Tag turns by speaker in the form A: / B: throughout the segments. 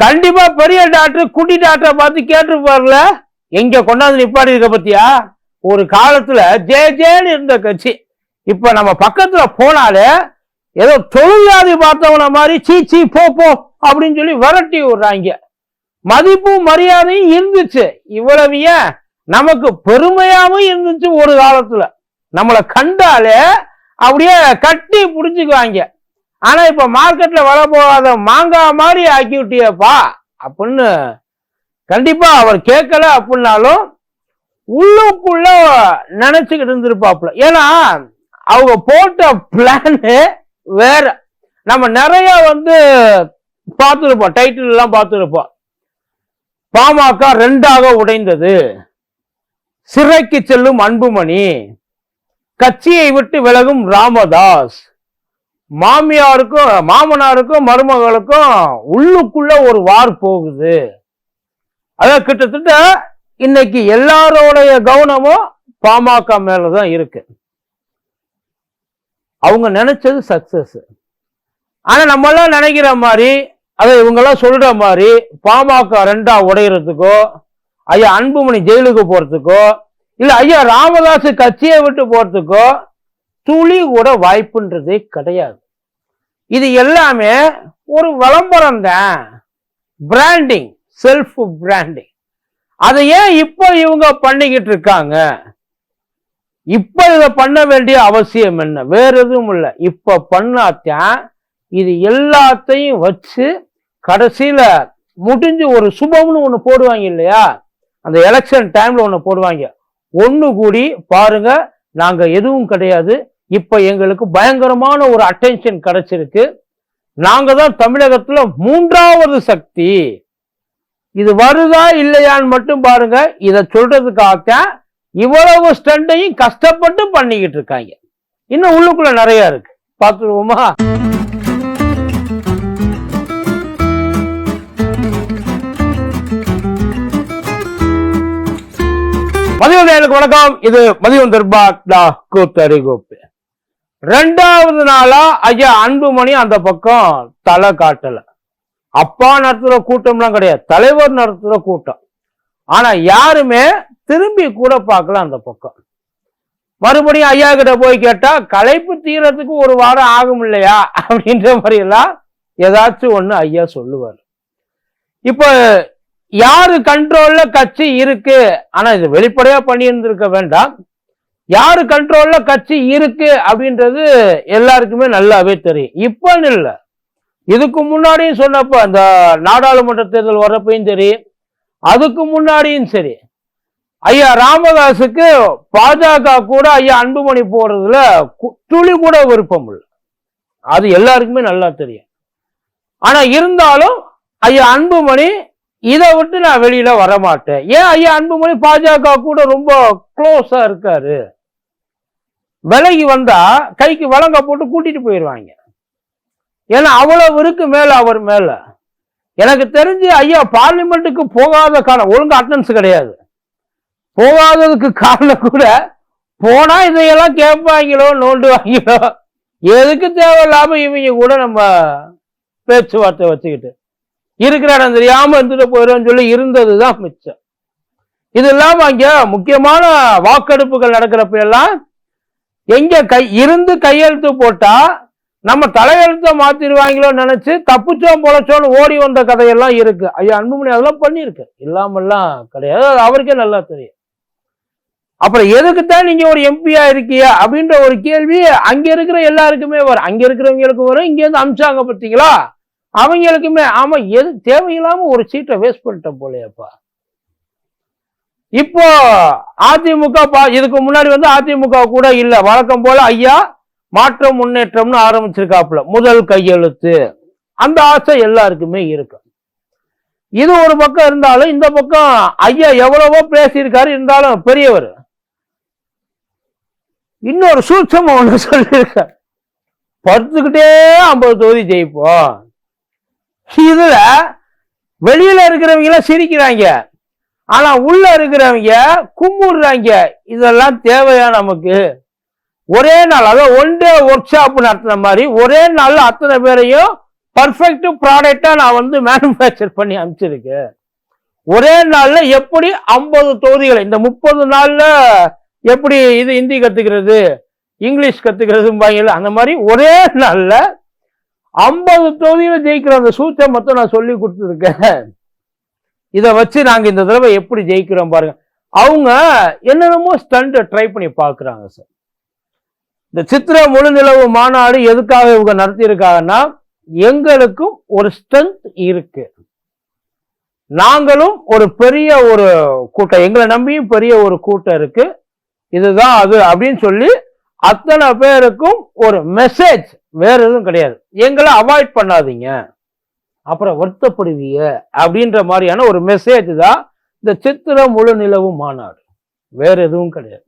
A: கண்டிப்பா பெரிய டாக்டர் குட்டி டாக்டரை பார்த்து கேட்டுருப்பார்ல? எங்க கொண்டாந்து நிப்பாடி இருக்க பத்தியா? ஒரு காலத்துல ஜே ஜேன்னு இருந்த கட்சி. இப்ப நம்ம பக்கத்துல போனாலே ஏதோ தொழிலாதி பார்த்தவன மாதிரி சீ சீ போ போ அப்படின்னு சொல்லி விரட்டி விடுறாங்க. மதிப்பும் மரியாதையும் இருந்துச்சு. இவ்வளவு ஏன்? நமக்கு பெருமையாவும் இருந்துச்சு ஒரு காலத்துல. நம்மளை கண்டாலே அப்படியே கட்டி புடிச்சுக்குவாங்க. ஆனா இப்ப மார்க்கெட்ல வர போகாத மாங்காய் மாதிரி ஆக்கி விட்டியப்பா அப்படின்னு கண்டிப்பா அவர் கேட்கல அப்படின்னாலும் உள்ளுக்குள்ள நினைச்சுக்கிட்டு இருந்திருப்பாப்புல. ஏன்னா அவங்க போட்ட பிளானு வேற. நம்ம நிறைய வந்து பார்த்துருப்போம் டைட்டில் எல்லாம் பார்த்துருப்போம். பாமக ரெண்டாக உடைந்தது. சிறைக்கு செல்லும் அன்புமணி. கட்சியை விட்டு விலகும் ராமதாஸ். மாமியாருக்கும் மாமனாருக்கும் மருமகளுக்கும் உள்ளுக்குள்ள ஒரு வார் போகுது. அதான் கிட்டத்தட்ட இன்னைக்கு எல்லாரோடைய கவனமும் பாமக மேலதான் இருக்கு. அவங்க நினைச்சது சக்சஸ் ஆனா நம்ம எல்லாம் நினைக்கிற மாதிரி அதை இவங்கெல்லாம் சொல்ற மாதிரி பாமக ரெண்டா உடையறதுக்கோ ஐயா அன்புமணி ஜெயிலுக்கு போறதுக்கோ இல்ல ஐயா ராமதாஸ் கட்சியை விட்டு போறதுக்கோ துளி கூட வாய்ப்புன்றதே கிடையாது. இது எல்லாமே ஒரு விளம்பரம் தான். பிராண்டிங் செல்ஃப் பிராண்டிங் அதை ஏன் இப்போ இவங்க பண்ணிக்கிட்டு இருக்காங்க? இப்போ இதை பண்ண வேண்டிய அவசியம் என்ன? வேற எதுவும் இல்லை. இப்போ பண்ணாத்தான் இது எல்லாத்தையும் வச்சு கடைசியில முடிஞ்சு ஒரு சுபம்னு ஒன்று போடுவாங்க இல்லையா? அந்த எலெக்ஷன் டைம்ல ஒன்று போடுவாங்க. ஒன்று கூடி பாருங்க நாங்கள் எதுவும் கிடையாது. இப்போ எங்களுக்கு பயங்கரமான ஒரு அட்டென்ஷன் கிடைச்சிருக்கு. நாங்க தான் தமிழகத்துல மூன்றாவது சக்தி. இது வருதா இல்லையான்னு மட்டும் பாருங்க. இதை சொல்றதுக்காக இவ்வளவு ஸ்டண்டையும் கஷ்டப்பட்டு பண்ணிக்கிட்டு இருக்காங்க. இன்னும் உள்ளுக்குள்ள நிறைய இருக்கு. பார்த்துருவோமா? மதியம் எனக்கு வணக்கம். இது மதியம் தர்பாக்டா கூத்தரி கோப்பு ரெண்டாவது நாளா ஐயா அன்புமணி அந்த பக்கம் தலை காட்டல. அப்பா நடத்துற கூட்டம்லாம் கிடையாது. தலைவர் நடத்துற கூட்டம். ஆனா யாருமே திரும்பி கூட பார்க்கல அந்த பக்கம். மறுபடியும் ஐயா கிட்ட போய் கேட்டா களைப்பு தீரத்துக்கு ஒரு வாரம் ஆகும் இல்லையா? அப்படின்ற மாதிரி எல்லாம் ஏதாச்சும் ஒன்று ஐயா சொல்லுவார். இப்போ யாரு கண்ட்ரோல்ல கட்சி இருக்கு? ஆனா இது வெளிப்படையா பண்ணியிருந்திருக்க வேண்டாம். யாரு கண்ட்ரோல்ல கட்சி இருக்கு அப்படின்றது எல்லாருக்குமே நல்லாவே தெரியும். இப்பன்னு இல்லை. இதுக்கு முன்னாடியும் சொன்னப்ப அந்த நாடாளுமன்ற தேர்தல் வர்றப்பையும் சரி அதுக்கு முன்னாடியும் சரி ஐயா ராமதாஸுக்கு பாஜக கூட ஐயா அன்புமணி போடுறதுல கு- துளி கூட விருப்பம் இல்லை. அது எல்லாருக்குமே நல்லா தெரியும். ஆனா இருந்தாலும் ஐயா அன்புமணி இதை விட்டு நான் வெளியில வரமாட்டேன். ஏன் ஐயா அன்புமணி பாஜக கூட ரொம்ப க்ளோஸா இருக்காரு? விலகி வந்தா கைக்கு வழங்க போட்டு கூட்டிட்டு போயிடுவாங்க ஏன்னா அவ்வளவு இருக்கு மேல அவர் மேல. எனக்கு தெரிஞ்சு ஐயா பார்லிமெண்ட்டுக்கு போகாத காரணம் ஒழுங்கு அட்டன்ஸ் கிடையாது. போகாததுக்கு காரணம் கூட போனா இதையெல்லாம் கேட்பாங்களோ நோண்டுவாங்களோ எதுக்கு தேவையில்லாம இவங்க கூட நம்ம பேச்சுவார்த்தை வச்சுக்கிட்டு. இருக்கிற இடம் தெரியாம இருந்துட்டு போயிடும் சொல்லி இருந்ததுதான் மிச்சம். இது இல்லாம அங்க முக்கியமான வாக்கெடுப்புகள் நடக்கிறப்ப எல்லாம் எங்க கை இருந்து கையெழுத்து போட்டா நம்ம தலையெழுத்தை மாத்திடுவாங்களோ நினைச்சு தப்புச்சோம் பொழைச்சோன்னு ஓடி வந்த கதையெல்லாம் இருக்கு. ஐயா அன்புமணி அதெல்லாம் பண்ணியிருக்கு. இல்லாமல்லாம் கிடையாது. அது அவருக்கே நல்லா தெரியும். அப்புறம் எதுக்குத்தான் நீங்க ஒரு எம்பியா இருக்கியா அப்படின்ற ஒரு கேள்வி அங்க இருக்கிற எல்லாருக்குமே வரும். அங்க இருக்கிறவங்களுக்கு வரும். இங்க இருந்து அமிச்சாங்க பார்த்தீங்களா? அவங்களுக்குமே. ஆமா எது தேவையில்லாம ஒரு சீட்டை வேஸ்ட் பண்ணிட்டோம் போலயப்பா. இப்போ அதிமுக பா- இதுக்கு முன்னாடி வந்து அதிமுக கூட இல்லை. வழக்கம் போல ஐயா மாற்றம் முன்னேற்றம்னு ஆரம்பிச்சிருக்காப்புல. முதல் கையெழுத்து. அந்த ஆசை எல்லாருக்குமே இருக்கு. இது ஒரு பக்கம் இருந்தாலும் இந்த பக்கம் ஐயா எவ்வளவோ பேசியிருக்காரு இருந்தாலும் பெரியவர். இன்னொரு சூட்சம் ஒண்ணு சொல்லியிருக்கார். படுத்துக்கிட்டே ஐம்பது தொகுதி ஜெயிப்போம். இதுல வெளியில இருக்கிறவங்க எல்லாம் சிரிக்கிறாங்க. ஆனா உள்ள இருக்கிறவங்க கும்பிடுறாங்க. இதெல்லாம் தேவையா நமக்கு? ஒரே நாள் அதாவது ஒன் டே ஒர்க் ஷாப் நடத்தின மாதிரி ஒரே நாள்ல அத்தனை பேரையும் பர்ஃபெக்ட் ப்ராடக்டா நான் வந்து மேனுஃபேக்சர் பண்ணி அனுப்பிச்சிருக்கேன். ஒரே நாள்ல எப்படி ஐம்பது தொகுதிகளை இந்த முப்பது நாள்ல எப்படி இது ஹிந்தி கத்துக்கிறது இங்கிலீஷ் கத்துக்கிறது அந்த மாதிரி ஒரே நாள்ல ஐம்பது தொகுதியில ஜெயிக்கிற அந்த சூச்சை மொத்தம் நான் சொல்லி கொடுத்துருக்கேன். இதை வச்சு நாங்கள் இந்த தடவை எப்படி ஜெயிக்கிறோம் பாருங்க. அவங்க என்னென்னமோ ஸ்டண்ட்டை ட்ரை பண்ணி பார்க்குறாங்க சார் இந்த சித்திர முழுநிலவு மாநாடு எதுக்காக இவங்க நடத்தியிருக்காங்கன்னா எங்களுக்கும் ஒரு ஸ்ட்ரென்த் இருக்கு. நாங்களும் ஒரு பெரிய ஒரு கூட்டம் எங்களை நம்பியும் பெரிய ஒரு கூட்டம் இருக்கு. இதுதான் அது அப்படின்னு சொல்லி அத்தனை பேருக்கும் ஒரு மெசேஜ் வேற எதுவும் கிடையாது. எங்களை அவாய்ட் பண்ணாதீங்க. அப்புறம் வருத்தப்படுவீங்க அப்படின்ற மாதிரியான ஒரு மெசேஜ் தான் இந்த சித்திர முழு நிலவு மாநாடு. வேற எதுவும் கிடையாது.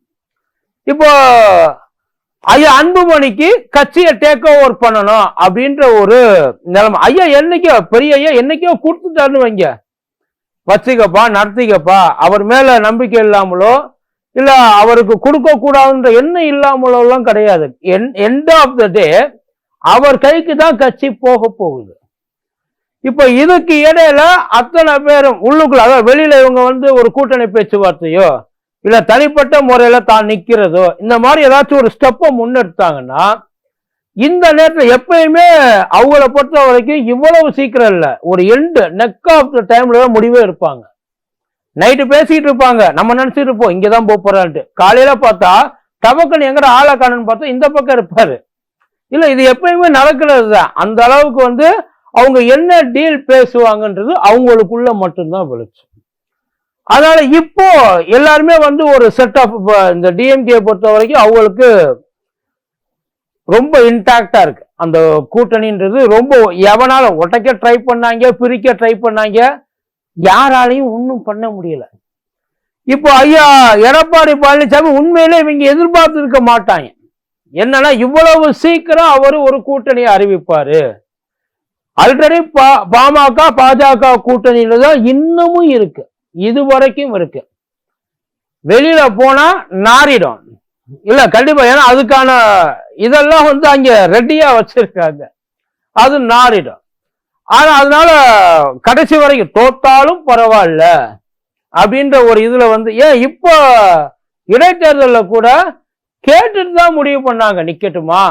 A: இப்போ ஐயா அன்புமணிக்கு கட்சியை டேக் ஓவர் பண்ணணும் அப்படின்ற ஒரு நிலைமை. ஐயா என்னைக்கோ பெரிய ஐயா என்னைக்கோ கொடுத்துட்டாருன்னு வைங்க. வச்சுக்கப்பா நடத்திக்கப்பா அவர் மேல நம்பிக்கை இல்லாமலோ இல்ல அவருக்கு கொடுக்க கூடாதுன்ற எண்ணம் இல்லாமலோ எல்லாம் கிடையாது எண்ட் ஆஃப் த டே அவர் கைக்கு தான் கட்சி போக போகுது. இப்போ இதுக்கு இடையில அத்தனை பேரும் உள்ளுக்குள்ள அதாவது வெளியில இவங்க வந்து ஒரு கூட்டணி பேச்சுவார்த்தையோ இல்ல தனிப்பட்ட முறையில தான் நிக்கிறதோ இந்த மாதிரி ஏதாச்சும் ஒரு ஸ்டெப்பை முன்னெடுத்தாங்கன்னா இந்த நேரத்தில் எப்பயுமே அவங்கள பொறுத்த வரைக்கும் இவ்வளவு சீக்கிரம் இல்லை. ஒரு எண்டு நெக் ஆஃப் த டைம்ல தான் முடிவே இருப்பாங்க நைட்டு பேசிட்டு இருப்பாங்க. நம்ம நினைச்சிட்டு இருப்போம் இங்கதான் போக போறான்ட்டு. காலையில பார்த்தா டபக்குன்னு எங்கட ஆளை காணுன்னு பார்த்தா இந்த பக்கம் இருப்பாரு. இல்ல இது எப்பயுமே நடக்கிறது தான் அந்த அளவுக்கு வந்து அவங்க என்ன டீல் பேசுவாங்கன்றது அவங்களுக்குள்ள மட்டும்தான் வெளிச்சம். அதனால இப்போ எல்லாருமே வந்து ஒரு செட் ஆஃப் இந்த டிஎம்கே பொறுத்த வரைக்கும் அவங்களுக்கு ரொம்ப இன்டாக்டா இருக்கு. அந்த கூட்டணின்றது ரொம்ப எவனால உடைக்க ட்ரை பண்ணாங்க பிரிக்க ட்ரை பண்ணாங்க யாராலையும் ஒன்றும் பண்ண முடியல. இப்போ ஐயா எடப்பாடி பழனிசாமி உண்மையிலே இவங்க எதிர்பார்த்து இருக்க மாட்டாங்க. என்னன்னா இவ்வளவு சீக்கிரம் அவர் ஒரு கூட்டணியை அறிவிப்பாரு. ஆல்ரெடி பாமக பாஜக கூட்டணியில தான் இன்னமும் இருக்கு. இது வரைக்கும் இருக்கு. வெளியில போனா நாரிடும். இல்ல கண்டிப்பா. ஏன்னா அதுக்கான இதெல்லாம் வந்து அங்க ரெடியா வச்சிருக்காங்க. அது நாரிடும். ஆனா அதனால கடைசி வரைக்கும் தோத்தாலும் பரவாயில்ல அப்படின்ற ஒரு இதுல வந்து ஏன் இப்போ இடைத்தேர்தலில் கூட கேட்டுட்டு தான் முடிவு பண்ணாங்க. நிக்கட்டுமா?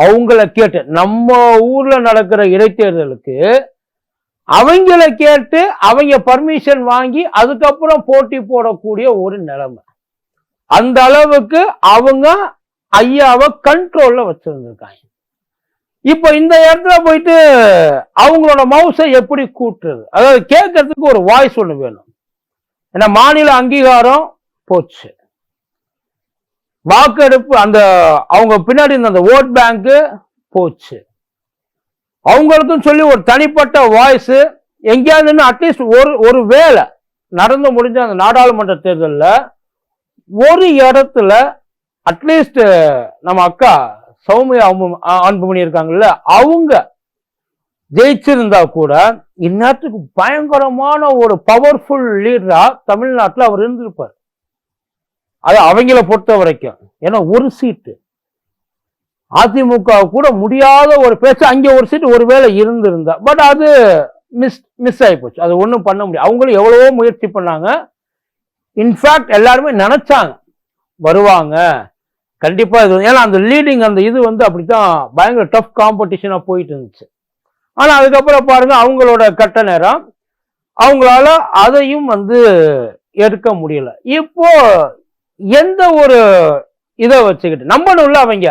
A: அவங்கள கேட்டு நம்ம ஊர்ல நடக்கிற இடைத்தேர்தலுக்கு அவங்கள கேட்டு அவங்க பர்மிஷன் வாங்கி அதுக்கப்புறம் போட்டி போடக்கூடிய ஒரு நிலைமை. அந்த அளவுக்கு அவங்க ஐயாவை கண்ட்ரோல்ல வச்சிருந்திருக்காங்க. இப்ப இந்த இடத்துல போயிட்டு அவங்களோட மவுசை எப்படி கூட்டுறது? அதாவது கேட்கறதுக்கு ஒரு வாய்ஸ் ஒன்று வேணும். ஏன்னா மாநில அங்கீகாரம் போச்சு. வாக்கெடுப்பு அந்த அவங்க பின்னாடி இருந்த அந்த ஓட் பேங்க்கு போச்சு. அவங்களுக்கும் சொல்லி ஒரு தனிப்பட்ட வாய்ஸ் எங்கேயாவது அட்லீஸ்ட் ஒரு ஒரு வேலை நடந்து முடிஞ்ச அந்த நாடாளுமன்ற தேர்தலில் ஒரு இடத்துல அட்லீஸ்ட் நம்ம அக்கா சௌமியா அன்புமணி இருக்காங்கல்ல அவங்க ஜெயிச்சிருந்தா கூட இந்நேரத்துக்கு பயங்கரமான ஒரு பவர்ஃபுல் லீடரா தமிழ்நாட்டில் அவர் இருந்திருப்பார். அது அவங்கள பொறுத்த வரைக்கும். ஏன்னா ஒரு சீட்டு அதிமுக கூட முடியாத ஒரு பேச்சு அங்கே ஒரு சீட்டு ஒருவேளை இருந்திருந்தா. பட் அது மிஸ் மிஸ் ஆகி போச்சு. அது ஒன்றும் பண்ண முடியும் அவங்களும் எவ்வளவோ முயற்சி பண்ணாங்க. இன்ஃபேக்ட் எல்லாருமே நினைச்சாங்க. வருவாங்க. கண்டிப்பாக இது ஏன்னா அந்த லீடிங் அந்த இது வந்து அப்படி தான் பயங்கர டஃப் காம்படிஷனாக போயிட்டு இருந்துச்சு. ஆனால் அதுக்கப்புறம் பாருங்கள் அவங்களோட கட்ட நேரம். அவங்களால அதையும் வந்து எடுக்க முடியல. இப்போ எந்த ஒரு இதை வச்சுக்கிட்டு நம்பணும்ல அவங்க.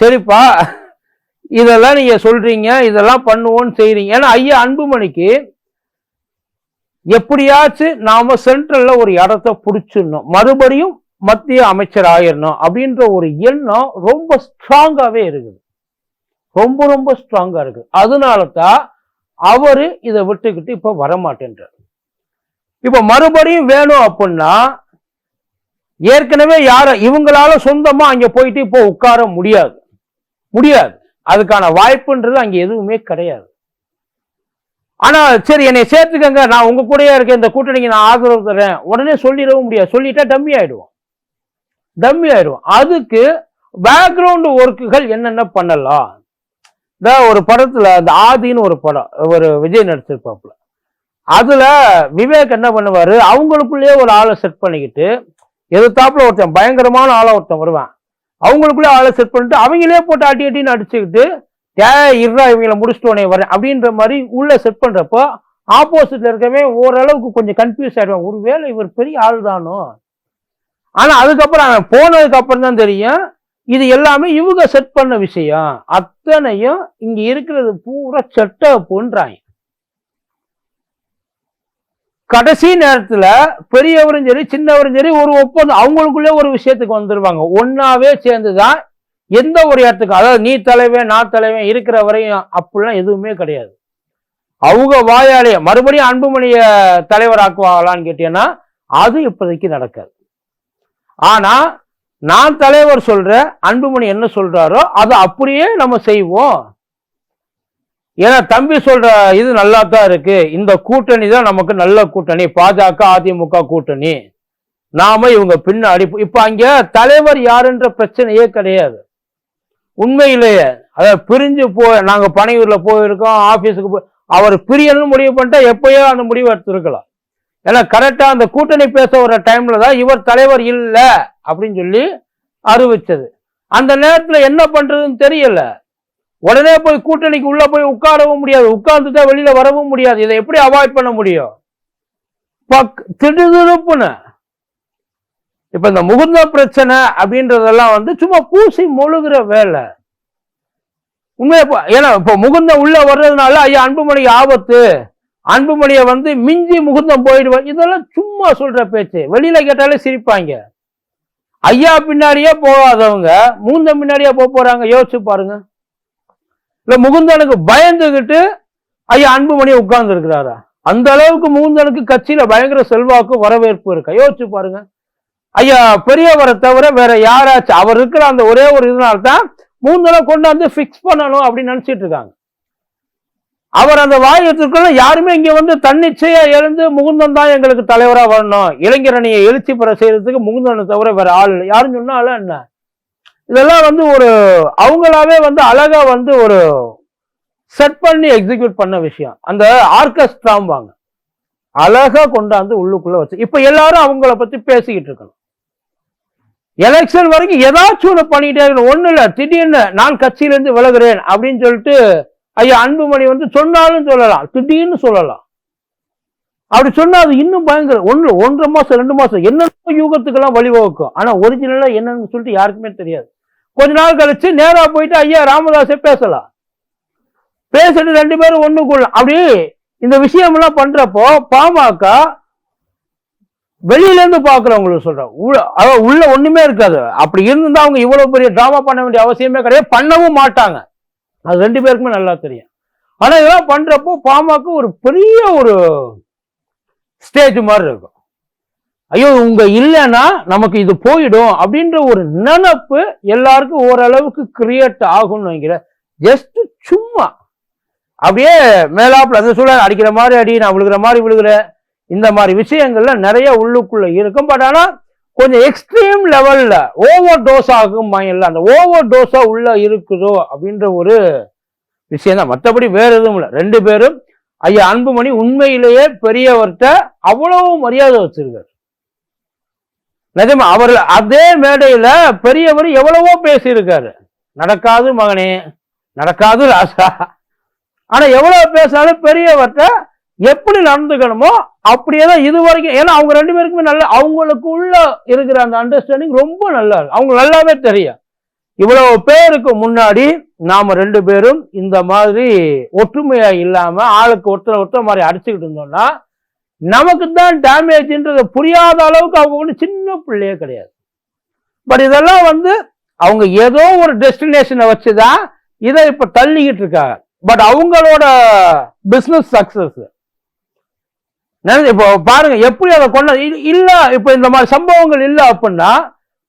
A: சரிப்பா இதெல்லாம் நீங்க சொல்றீங்க இதெல்லாம் பண்ணுவோன்னு செய்றீங்க. ஏன்னா ஐயா அன்புமணிக்கு எப்படியாச்சும் நாம சென்ட்ரல்ல ஒரு இடத்த பிடிச்சிடணும். மறுபடியும் மத்திய அமைச்சர் ஆயிடணும் அப்படின்ற ஒரு எண்ணம் ரொம்ப ஸ்ட்ராங்காவே இருக்குது. ரொம்ப ரொம்ப ஸ்ட்ராங்கா இருக்கு. அதனால தான் அவரு இதை விட்டுக்கிட்டு இப்ப வரமாட்டேன்றார். இப்ப மறுபடியும் வேணும் அப்படின்னா ஏற்கனவே யார இவங்களால சொந்தமா அங்க போயிட்டு இப்போ உட்கார முடியாது. முடியாது. அதுக்கான வாய்ப்புன்றது அங்க எதுவுமே கிடையாது. ஆனா சரி என்னை சேர்த்துக்கங்க. நான் உங்க கூடயே இருக்கேன். இந்த கூட்டணிக்கு நான் ஆதரவு தரேன் உடனே சொல்லிடவும் முடியாது. சொல்லிட்டா டம்மி ஆயிடுவோம். டம்மி ஆயிடுவோம். அதுக்கு பேக்ரவுண்ட் ஒர்க்குகள் என்னென்ன பண்ணலாம்? இந்த ஒரு படத்துல அந்த ஆதின்னு ஒரு படம் ஒரு விஜய் நடிச்சிருப்பாப்புல. அதுல விவேக் என்ன பண்ணுவாரு? அவங்களுக்குள்ளேயே ஒரு ஆளை செட் பண்ணிக்கிட்டு எதிர்த்தாப்புல ஒருத்தன் பயங்கரமான ஆளை ஒருத்தன் வருவான். அவங்களுக்குள்ளே ஆளை செட் பண்ணிட்டு அவங்களே போட்டு அடி அடின்னு அடிச்சுக்கிட்டு ஏ இருடா இவங்களை முடிச்சுட்டு உடனே வரேன் அப்படின்ற மாதிரி உள்ளே செட் பண்ணுறப்போ ஆப்போசிட்ல இருக்கவே ஓரளவுக்கு கொஞ்சம் கன்ஃபியூஸ் ஆயிடுவான். ஒருவேளை இவர் பெரிய ஆள் தானோ? ஆனால் அதுக்கப்புறம் அவன் போனதுக்கு அப்புறம் தான் தெரியும் இது எல்லாமே இவங்க செட் பண்ண விஷயம். அத்தனையும் இங்கே இருக்கிறது பூரா செட்டப்புன்றாங்க கடைசி நேரத்துல பெரியவரும் சரி சின்னவரும் சரி ஒரு ஒப்பந்தம் அவங்களுக்குள்ளே ஒரு விஷயத்துக்கு வந்துருவாங்க. ஒன்னாவே சேர்ந்துதான் எந்த ஒரு இடத்துக்கு அதாவது நீ தலைவன் நான் தலைவன் இருக்கிற வரையும் அப்படிலாம் எதுவுமே கிடையாது. அவங்க வாயாலேயே மறுபடியும் அன்புமணிய தலைவராக்குவாங்களான்னு கேட்டீங்கன்னா அது இப்போதைக்கு நடக்காது. ஆனா நான் தலைவர் சொல்றேன் அன்புமணி என்ன சொல்றாரோ அதை அப்படியே நம்ம செய்வோம். ஏன்னா தம்பி சொல்ற இது நல்லா தான் இருக்கு. இந்த கூட்டணி தான் நமக்கு நல்ல கூட்டணி. பாஜக அதிமுக கூட்டணி. நாம இவங்க பின்னாடி இப்ப அங்க தலைவர் யாருன்ற பிரச்சனையே கிடையாது. உண்மையிலேயே. அதாவது பிரிஞ்சு போ நாங்க பனையூர்ல போயிருக்கோம் ஆபீஸுக்கு போய் அவர் பிரியணும்னு முடிவு பண்ணிட்டா எப்பயோ அந்த முடிவு எடுத்துருக்கலாம். ஏன்னா கரெக்டா அந்த கூட்டணி பேச வர டைம்ல தான் இவர் தலைவர் இல்லை அப்படின்னு சொல்லி அறிவிச்சது. அந்த நேரத்துல என்ன பண்றதுன்னு தெரியல. உடனே போய் கூட்டணிக்கு உள்ள போய் உட்காரவும் முடியாது உட்கார்ந்துட்டா வெளியில வரவும் முடியாது. இதை எப்படி அவாய்ட் பண்ண முடியும்? பக் திடுதிடுப்புன்னு. இப்ப இந்த முகுந்த பிரச்சனை அப்படின்றதெல்லாம் வந்து சும்மா பூசி மொழுகிற வேலை. உண்மையா ஏன்னா இப்போ முகுந்தம் உள்ள வர்றதுனால ஐயா அன்புமணிக்கு ஆபத்து. அன்புமணியை வந்து மிஞ்சி முகுந்தம் போயிடுவார் இதெல்லாம் சும்மா சொல்ற பேச்சு. வெளியில கேட்டாலே சிரிப்பாங்க. ஐயா பின்னாடியே போகாதவங்க மூந்த பின்னாடியே போக போறாங்க. யோசிச்சு பாருங்க. இல்ல முகுந்தனுக்கு பயந்துகிட்டு ஐயா அன்புமணி உட்கார்ந்து இருக்கிறாரா அந்த அளவுக்கு முகுந்தனுக்கு கட்சியில பயங்கர செல்வாக்கு வரவேற்பு இருக்கா. யோசிச்சு பாருங்க. ஐயா பெரியவரை தவிர வேற யாராச்சும் அவர் இருக்கிற அந்த ஒரே ஒரு இதனால்தான் மூந்தனை கொண்டாந்து ஃபிக்ஸ் பண்ணணும் அப்படின்னு நினைச்சிட்டு இருக்காங்க. அவர் அந்த வாயத்திற்குள்ள யாருமே இங்க வந்து தன்னிச்சையா எழுந்து முகுந்தன் தான் எங்களுக்கு தலைவரா வரணும். இளைஞரணியை எழுச்சி பெற செய்யறதுக்கு முகுந்தனை தவிர வேற ஆள் யாருன்னு யாரும் சொன்னாலும் என்ன? இதெல்லாம் வந்து ஒரு அவங்களாவே வந்து அழகா வந்து ஒரு செட் பண்ணி எக்ஸிக்யூட் பண்ண விஷயம். அந்த ஆர்கெஸ்ட்ராம்பாங்க அழகா கொண்டாந்து உள்ளுக்குள்ள வச்சு இப்ப எல்லாரும் அவங்கள பத்தி பேசிக்கிட்டு இருக்கணும். எலெக்ஷன் வரைக்கும் ஏதாச்சும் ஒண்ணு பண்ணிட்டே இருக்கணும். ஒண்ணு இல்ல திடீர்னு நான் கட்சியிலிருந்து விலகுறேன் அப்படின்னு சொல்லிட்டு ஐயா அன்புமணி வந்து சொன்னாலும் சொல்லலாம் திடீர்னு சொல்லலாம். அப்படி சொன்னா அது இன்னும் பயங்கர ஒன்று ஒன்றரை மாசம் ரெண்டு மாசம் என்னென்ன யூகத்துக்கெல்லாம் வழிவகுக்கும். ஆனா ஒரிஜினலா என்னன்னு சொல்லிட்டு யாருக்குமே தெரியாது. கொஞ்ச நாள் கழிச்சு நேரா போயிட்டு ஐயா ராமதாஸே பேசலாம். பேசிட்டு ரெண்டு பேரும் ஒண்ணுக்குள்ள அப்படி இந்த விஷயம்லாம் பண்றப்போ பாமக வெளியில இருந்து பாக்குறவங்களுக்கு சொல்றேன். உள்ள அதாவது உள்ள ஒண்ணுமே இருக்காது. அப்படி இருந்தா அவங்க இவ்வளவு பெரிய டிராமா பண்ண வேண்டிய அவசியமே கிடையாது. பண்ணவும் மாட்டாங்க. அது ரெண்டு பேருக்குமே நல்லா தெரியும். ஆனா இதெல்லாம் பண்றப்போ பாமக ஒரு பெரிய ஒரு ஸ்டேஜ் மாதிரி இருக்கும். ஐயோ இவங்க இல்லைன்னா நமக்கு இது போயிடும் அப்படின்ற ஒரு நினப்பு எல்லாருக்கும் ஓரளவுக்கு கிரியேட் ஆகும்னு வைக்கிற ஜஸ்ட் சும்மா. அப்படியே மேலாப்புல அந்த சூழல் அடிக்கிற மாதிரி அடி நான் விழுகிற மாதிரி விழுகிறேன் இந்த மாதிரி விஷயங்கள்ல நிறைய உள்ளுக்குள்ள இருக்கும். பட் ஆனா கொஞ்சம் எக்ஸ்ட்ரீம் லெவல்ல ஓவர் டோஸ் ஆகும் இல்லை அந்த ஓவர் டோஸா உள்ள இருக்குதோ அப்படின்ற ஒரு விஷயம் தான். மற்றபடி வேற எதுவும் இல்லை. ரெண்டு பேரும் ஐயா அன்புமணி உண்மையிலேயே பெரியவர்கிட்ட அவ்வளவு மரியாதை வச்சிருக்காரு. நிஜமா அவர் அதே மேடையில பெரியவர் எவ்வளவோ பேசியிருக்காரு. நடக்காது மகனே நடக்காது ராசா. ஆனா எவ்வளவு பேசினாலும் பெரியவர்கிட்ட எப்படி நடந்துக்கணுமோ அப்படியே தான் இது வரைக்கும் ஏன்னா அவங்க ரெண்டு பேருக்குமே நல்ல அவங்களுக்குள்ள இருக்கிற அந்த அண்டர்ஸ்டாண்டிங் ரொம்ப நல்லா இருக்கு. அவங்க நல்லாவே தெரியும். இவ்வளவு பேருக்கு முன்னாடி நாம ரெண்டு பேரும் இந்த மாதிரி ஒற்றுமையா இல்லாம ஆளுக்கு ஒருத்தர் ஒருத்தர் மாதிரி அடிச்சுக்கிட்டு இருந்தோம்னா நமக்கு தான் டேமேஜ்ன்றது புரியாத அளவுக்கு அவங்க ஒன்றும் சின்ன பிள்ளையே கிடையாது. பட் இதெல்லாம் வந்து அவங்க ஏதோ ஒரு டெஸ்டினேஷனை வச்சு தான் இதை இப்போ தள்ளிக்கிட்டு இருக்காங்க. பட் அவங்களோட பிஸ்னஸ் சக்சஸ் இப்போ பாருங்க எப்படி அதை கொண்ட இல்லை இப்போ இந்த மாதிரி சம்பவங்கள் இல்லை அப்படின்னா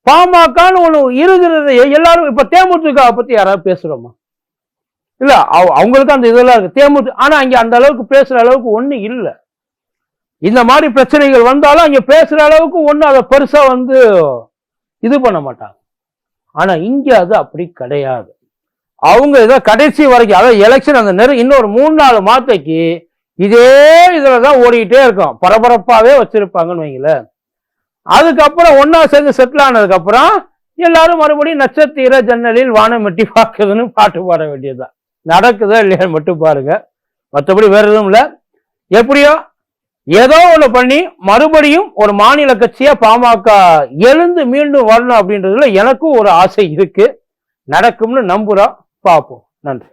A: பாமகன்னு ஒன்று இருக்கிறது எல்லாரும் இப்போ தேமுதிக பற்றி யாராவது பேசுகிறோமா இல்லை அவ- அவங்களுக்கு அந்த இதெல்லாம் இருக்குது தேமுதி ஆனால் இங்கே அந்த அளவுக்கு பேசுகிற அளவுக்கு ஒன்றும் இல்லை. இந்த மாதிரி பிரச்சனைகள் வந்தாலும் அங்கே பேசுகிற அளவுக்கு ஒன்றும் அதை பெருசாக வந்து இது பண்ண மாட்டாங்க. ஆனால் இங்கே அது அப்படி கிடையாது. அவங்க இதை கடைசி வரைக்கும் அதாவது எலெக்ஷன் அந்த நேரம் இன்னொரு மூணு நாலு மாத்தைக்கு இதே இதில் தான் ஓடிக்கிட்டே இருக்கும். பரபரப்பாகவே வச்சுருப்பாங்கன்னு வைங்களேன். அதுக்கப்புறம் ஒன்றா சேர்ந்து செட்டில் ஆனதுக்கப்புறம் எல்லாரும் மறுபடியும் நட்சத்திர ஜன்னலில் வானம் வெட்டி பார்க்குதுன்னு பாட்டு பாட வேண்டியதுதான். நடக்குதா இல்லையா மட்டும் பாருங்க. மற்றபடி வேற எதுவும் இல்லை. எப்படியோ ஏதோ ஒன்று பண்ணி மறுபடியும் ஒரு மாநில கட்சியா பாமக எழுந்து மீண்டும் வரணும் அப்படின்றதுல எனக்கும் ஒரு ஆசை இருக்கு. நடக்கும்னு நம்புறோம் பார்ப்போம். நன்றி.